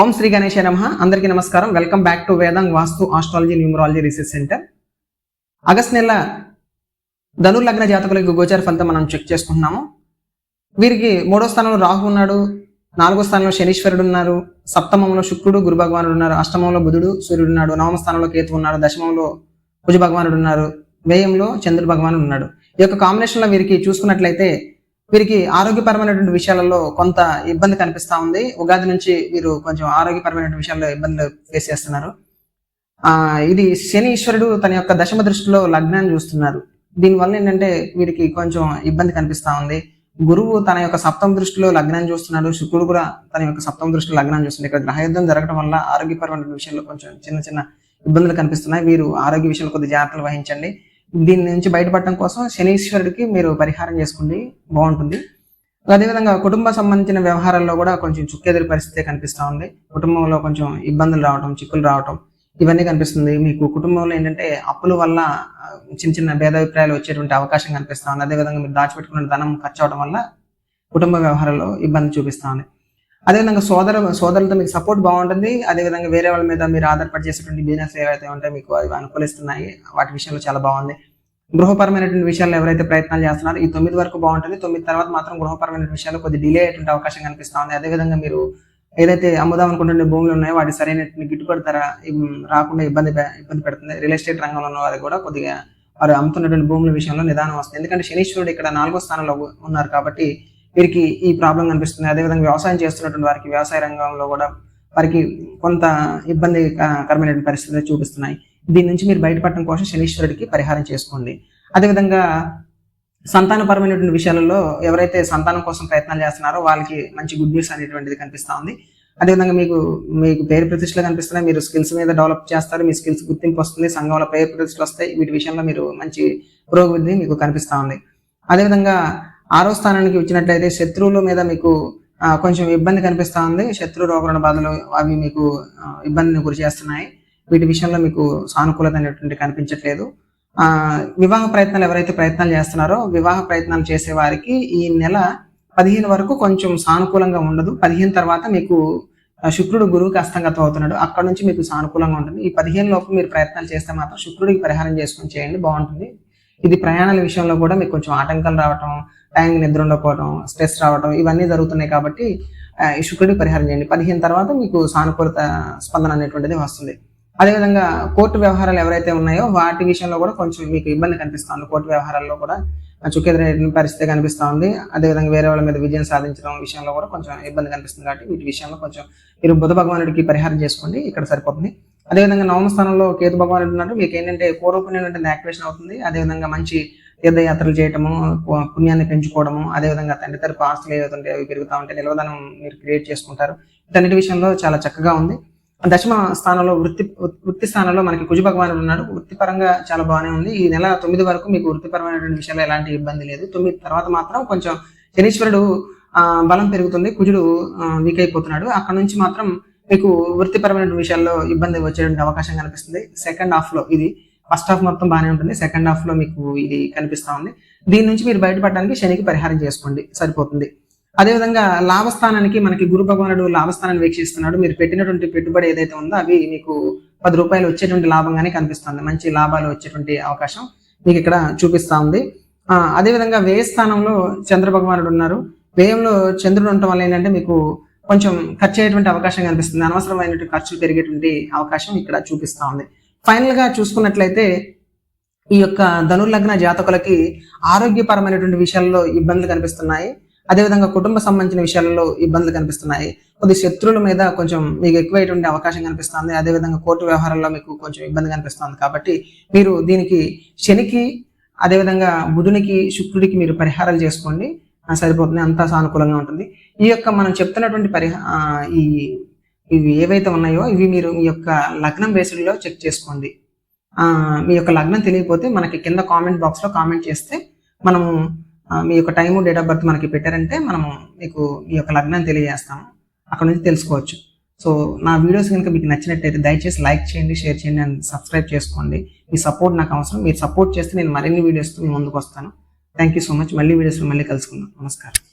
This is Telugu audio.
ఓం శ్రీ గణేశ నమ. అందరికీ నమస్కారం. Welcome back to Vedang Vastu astrology numerology research centre. August నెల ధనుర్లగ్న జాతకులకు గోచార ఫలితం మనం చెక్ చేసుకుంటున్నాము. వీరికి మూడో స్థానంలో రాహు ఉన్నాడు. నాలుగో స్థానంలో శనీశ్వరుడు ఉన్నారు. సప్తమంలో శుక్రుడు గురు భగవానుడు ఉన్నారు. అష్టమంలో బుధుడు సూర్యుడు ఉన్నాడు. నవమ స్థానంలో కేతు ఉన్నాడు. దశమంలో కుజ భగవానుడు ఉన్నారు. వ్యయంలో చంద్రుడు భగవానుడు ఉన్నాడు. ఈ యొక్క కాంబినేషన్లో వీరికి చూసుకున్నట్లయితే వీరికి ఆరోగ్యపరమైనటువంటి విషయాలలో కొంత ఇబ్బంది కనిపిస్తా ఉంది. ఉగాది నుంచి వీరు కొంచెం ఆరోగ్యపరమైన విషయాల్లో ఇబ్బందులు ఫేస్ చేస్తున్నారు. ఆ ఇది శని ఈశ్వరుడు తన యొక్క దశమ దృష్టిలో లగ్నాన్ని చూస్తున్నారు. దీనివల్ల ఏంటంటే వీరికి కొంచెం ఇబ్బంది కనిపిస్తా ఉంది. గురువు తన యొక్క సప్తమ దృష్టిలో లగ్నాన్ని చూస్తున్నాడు. శుక్రుడు కూడా తన యొక్క సప్తమ దృష్టిలో లగ్నాన్ని చూస్తున్నాడు. ఇక్కడ గ్రహయుద్ధం జరగడం వల్ల ఆరోగ్యపరమైన విషయంలో కొంచెం చిన్న చిన్న ఇబ్బందులు కనిపిస్తున్నాయి. వీరు ఆరోగ్య విషయంలో కొద్ది జాగ్రత్తలు వహించండి. దీని నుంచి బయటపడటం కోసం శనీశ్వరుడికి మీరు పరిహారం చేసుకోండి. బాగుంటుంది. అదేవిధంగా కుటుంబ సంబంధించిన వ్యవహారాల్లో కూడా కొంచెం చుక్కెదిరి పరిస్థితి కనిపిస్తా ఉంది. కుటుంబంలో కొంచెం ఇబ్బందులు రావటం చిక్కులు రావటం ఇవన్నీ కనిపిస్తుంది. మీకు కుటుంబంలో ఏంటంటే అప్పుల వల్ల చిన్న చిన్న భేదాభిప్రాయాలు వచ్చేటువంటి అవకాశం కనిపిస్తూ ఉంది. అదేవిధంగా మీరు దాచిపెట్టుకున్న ధనం ఖర్చు అవడం వల్ల కుటుంబ వ్యవహారాల్లో ఇబ్బంది చూపిస్తా ఉంది. అదేవిధంగా సోదర సోదరులతో మీకు సపోర్ట్ బాగుంటుంది. అదేవిధంగా వేరే వాళ్ళ మీద మీరు ఆధారపడి చేసేటువంటి బిజినెస్ ఏవైతే ఉంటాయో మీకు అవి అనుకూలిస్తున్నాయి వాటి విషయంలో చాలా బాగుంది. గృహపరమైనటువంటి విషయాలు ఎవరైతే ప్రయత్నాలు చేస్తున్నారో ఈ తొమ్మిది వరకు బాగుంటుంది. తొమ్మిది తర్వాత మాత్రం గృహపరమైన విషయాలు కొద్ది డిలే అయ్యేటువంటి అవకాశం కనిపిస్తూ ఉంది అదేవిధంగా మీరు ఏదైతే అమ్ముదాం అనుకుంటున్న భూములు ఉన్నాయో వాటి సరైన గిట్టుబడి ధర రాకుండా ఇబ్బంది ఇబ్బంది పెడుతుంది. రియల్ ఎస్టేట్ రంగంలో ఉన్న వారు కూడా కొద్దిగా వారు అమ్ముతున్నటువంటి భూముల విషయంలో నిదానం వస్తుంది. ఎందుకంటే శనీశ్వరుడు ఇక్కడ నాలుగో స్థానంలో ఉన్నారు కాబట్టి వీరికి ఈ ప్రాబ్లం కనిపిస్తుంది. అదేవిధంగా వ్యవసాయం చేస్తున్నటువంటి వారికి వ్యవసాయ రంగంలో కూడా వారికి కొంత ఇబ్బంది కరమైనటువంటి పరిస్థితులు చూపిస్తున్నాయి. దీని నుంచి మీరు బయటపడటం కోసం శనీశ్వరుడికి పరిహారం చేసుకోండి. అదేవిధంగా సంతానపరమైనటువంటి విషయాలలో ఎవరైతే సంతానం కోసం ప్రయత్నాలు చేస్తున్నారో వాళ్ళకి మంచి గుడ్ న్యూస్ అనేటువంటిది కనిపిస్తూ ఉంది. అదేవిధంగా మీకు మీకు పేరు ప్రతిష్టలు కనిపిస్తున్నాయి. మీరు స్కిల్స్ మీద డెవలప్ చేస్తారు. మీ స్కిల్స్ గుర్తింపు వస్తుంది. సంఘంలో పేరు ప్రతిష్టలు వస్తాయి. వీటి విషయంలో మీరు మంచి పురోగతి మీకు కనిపిస్తూ ఉంది. అదేవిధంగా ఆరో స్థానానికి వచ్చినట్లయితే శత్రువుల మీద మీకు కొంచెం ఇబ్బంది కనిపిస్తా ఉంది. శత్రు రోగణ బాధలు అవి మీకు ఇబ్బందిని గురి చేస్తున్నాయి. వీటి విషయంలో మీకు సానుకూలత అనేటువంటి కనిపించట్లేదు. ఆ వివాహ ప్రయత్నాలు ఎవరైతే ప్రయత్నాలు చేస్తున్నారో వివాహ ప్రయత్నాలు చేసే వారికి ఈ నెల పదిహేను వరకు కొంచెం సానుకూలంగా ఉండదు. పదిహేను తర్వాత మీకు శుక్రుడు గురువుకి అస్తంగతం అవుతున్నాడు అక్కడ నుంచి మీకు సానుకూలంగా ఉంటుంది. ఈ పదిహేను లోపు మీరు ప్రయత్నాలు చేస్తే మాత్రం శుక్రుడికి పరిహారం చేసుకొని చేయండి. బాగుంటుంది. ఇది ప్రయాణాల విషయంలో కూడా మీకు కొంచెం ఆటంకాలు రావటం టైం నిద్ర ఉండకపోవడం స్ట్రెస్ రావడం ఇవన్నీ జరుగుతున్నాయి కాబట్టి ఈ శుక్రుడికి పరిహారం చేయండి. పదిహేను తర్వాత మీకు సానుకూలత స్పందన అనేటువంటిది వస్తుంది. అదేవిధంగా కోర్టు వ్యవహారాలు ఎవరైతే ఉన్నాయో వాటి విషయంలో కూడా కొంచెం మీకు ఇబ్బంది కనిపిస్తుంది కోర్టు వ్యవహారాల్లో కూడా చుక్కెదిరిన పరిస్థితి కనిపిస్తూ ఉంది. అదేవిధంగా వేరే వాళ్ళ మీద విజయం సాధించడం విషయంలో కూడా కొంచెం ఇబ్బంది కనిపిస్తుంది కాబట్టి వీటి విషయంలో కొంచెం మీరు బుధ భగవానుడికి పరిహారం చేసుకోండి. ఇక్కడ సరిపోతుంది. అదేవిధంగా నవమ స్థానంలో కేతు భగవాన్ ఉంటున్నారు మీకు ఏంటంటే పూర్వపుణ్యం అంటే యాక్టివేషన్ అవుతుంది. అదేవిధంగా మంచి తీర్థయాత్రలు చేయటము పు- పుణ్యాన్ని పెంచుకోవడము అదేవిధంగా తండ్రి తరపు ఆస్తులు ఏవైతే అవి పెరుగుతూ ఉంటే నిలవదనం మీరు క్రియేట్ చేసుకుంటారు. ఇతన్నిటి విషయంలో చాలా చక్కగా ఉంది. దశమ స్థానంలో వృత్తి వృత్తి స్థానంలో మనకి కుజ భగవానుడు ఉన్నాడు. వృత్తిపరంగా చాలా బాగానే ఉంది. ఈ నెల తొమ్మిది వరకు మీకు వృత్తిపరమైనటువంటి విషయాల్లో ఎలాంటి ఇబ్బంది లేదు. తొమ్మిది తర్వాత మాత్రం కొంచెం శనీశ్వరుడు బలం పెరుగుతుంది. కుజుడు వీక్ అయిపోతున్నాడు. అక్కడ నుంచి మాత్రం మీకు వృత్తిపరమైన విషయాల్లో ఇబ్బంది వచ్చేటువంటి అవకాశం కనిపిస్తుంది. సెకండ్ హాఫ్లో ఇది ఫస్ట్ హాఫ్ మొత్తం బాగానే ఉంటుంది. సెకండ్ హాఫ్లో మీకు ఇది కనిపిస్తా ఉంది. దీని నుంచి మీరు బయటపడడానికి శనికి పరిహారం చేసుకోండి. సరిపోతుంది. అదేవిధంగా లాభస్థానానికి మనకి గురు భగవానుడు లాభస్థానాన్ని వీక్షిస్తున్నాడు. మీరు పెట్టినటువంటి పెట్టుబడి ఏదైతే ఉందో అవి మీకు పది రూపాయలు వచ్చేటువంటి లాభంగానే కనిపిస్తుంది. మంచి లాభాలు వచ్చేటువంటి అవకాశం మీకు ఇక్కడ చూపిస్తా ఉంది. అదేవిధంగా వ్యయ స్థానంలో చంద్ర భగవానుడు ఉన్నారు. వ్యయంలో చంద్రుడు ఉండటం వల్ల ఏంటంటే మీకు కొంచెం ఖర్చు అయ్యేటువంటి అవకాశం కనిపిస్తుంది. అనవసరమైనటువంటి ఖర్చులు పెరిగేటువంటి అవకాశం ఇక్కడ చూపిస్తూ ఉంది. ఫైనల్గా చూసుకున్నట్లయితే ఈ యొక్క ధనుర్లగ్న జాతకులకి ఆరోగ్యపరమైనటువంటి విషయాల్లో ఇబ్బందులు కనిపిస్తున్నాయి. అదేవిధంగా కుటుంబ సంబంధించిన విషయాలలో ఇబ్బందులు కనిపిస్తున్నాయి. కొద్ది శత్రువుల మీద కొంచెం మీకు ఎక్కువైనటువంటి అవకాశం కనిపిస్తుంది. అదేవిధంగా కోర్టు వ్యవహారాల్లో మీకు కొంచెం ఇబ్బంది కనిపిస్తుంది. కాబట్టి మీరు దీనికి శనికి అదేవిధంగా బుధునికి శుక్రుడికి మీరు పరిహారాలు చేసుకోండి. సరిపోతుంది. అంతా సానుకూలంగా ఉంటుంది. ఈ యొక్క మనం చెప్తున్నటువంటి పరిహా ఈ ఇవి ఏవైతే ఉన్నాయో ఇవి మీరు మీ యొక్క లగ్నం బేసిడ్లో చెక్ చేసుకోండి. మీ యొక్క లగ్నం తెలియకపోతే మనకి కింద కామెంట్ బాక్స్లో కామెంట్ చేస్తే మనము మీ యొక్క టైము డేట్ ఆఫ్ బర్త్ మనకి పెట్టారంటే మనము మీకు మీ యొక్క లగ్నం తెలియజేస్తాము. అక్కడ నుంచి తెలుసుకోవచ్చు. సో నా వీడియోస్ కనుక మీకు నచ్చినట్టయితే దయచేసి లైక్ చేయండి షేర్ చేయండి అండ్ సబ్స్క్రైబ్ చేసుకోండి. మీ సపోర్ట్ నాకు అవసరం. మీరు సపోర్ట్ చేస్తే నేను మరిన్ని వీడియోస్తో మీ ముందుకు వస్తాను. థ్యాంక్ యూ సో మచ్ మళ్ళీ వీడియోస్లో మళ్ళీ కలుసుకుందాం. నమస్కారం.